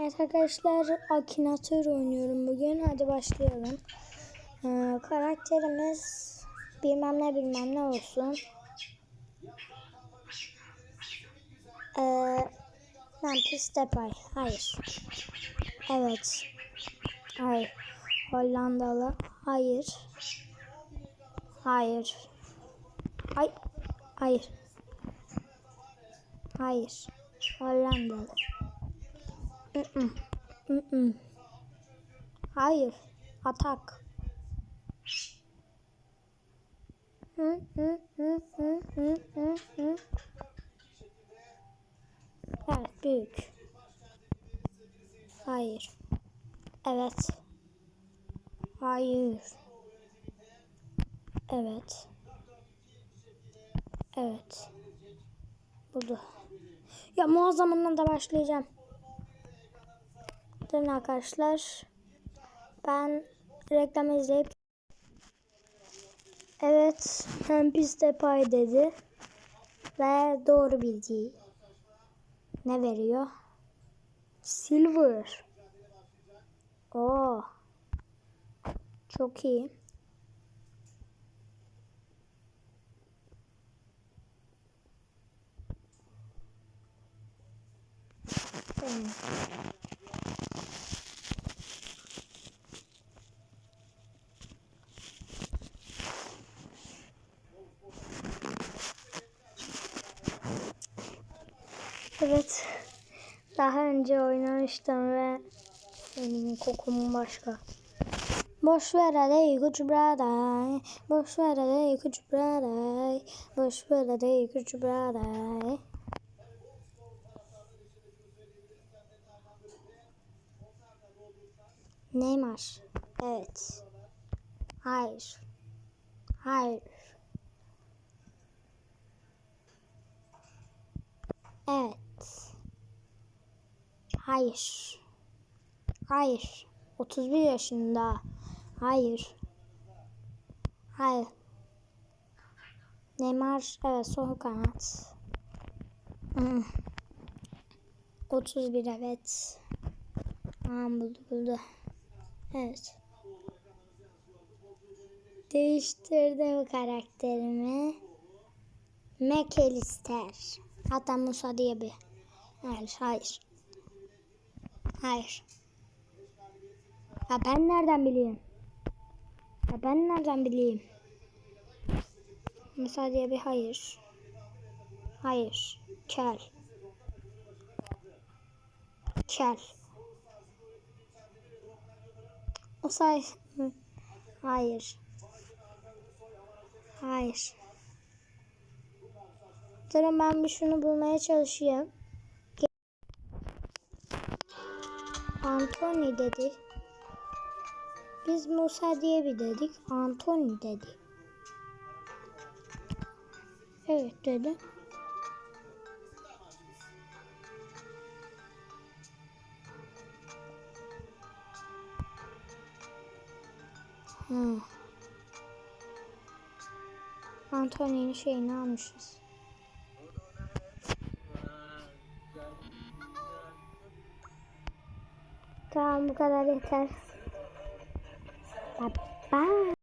Evet arkadaşlar Akinator oynuyorum bugün. Hadi başlayalım. Ee, karakterimiz bilmem ne bilmem ne olsun. Ee, Memphis Depay. Hayır. Evet. Hayır. Hollandalı. Hayır. Hayır. Ay. Hayır. Hayır. Hollandalı. Hayır. Atak. Evet büyük. Hayır. Evet. Hayır. Evet. Evet. Burada. Ya muazzamından da başlayacağım. Durun arkadaşlar. Ben reklam izleyip Evet, Memphis Depay dedi. Ve doğru bilgi. Ne veriyor? Silver. Oo. Çok iyi. Hmm. Evet. Daha önce oynamıştım ve benim kokum başka. Boş ver hadi küçük braday. Boş ver hadi küçük braday. Boş ver hadi küçük braday. Neymar. Evet. Hayır. Hayır. Evet. Hayır. Hayır. 31 yaşında. Hayır. Hayır. Neymar evet sol kanat. Hmm. 31 evet. Tamam buldu buldu. Evet. Değiştirdim karakterimi. McAllister. Hatta Musa diye bir. Hayır, hayır. Hayır. Ya ben nereden bileyim? Ya ben nereden bileyim? Musa diye bir hayır. Hayır. Kel. Kel. O say... Hayır. Hayır. Durun ben bir şunu bulmaya çalışayım. Anthony dedi. Biz Musa diye bir dedik. Anthony dedi. Evet dedi. Hmm. Anthony'nin şeyini almışız. Tamam bu kadar yeter. Bye bye.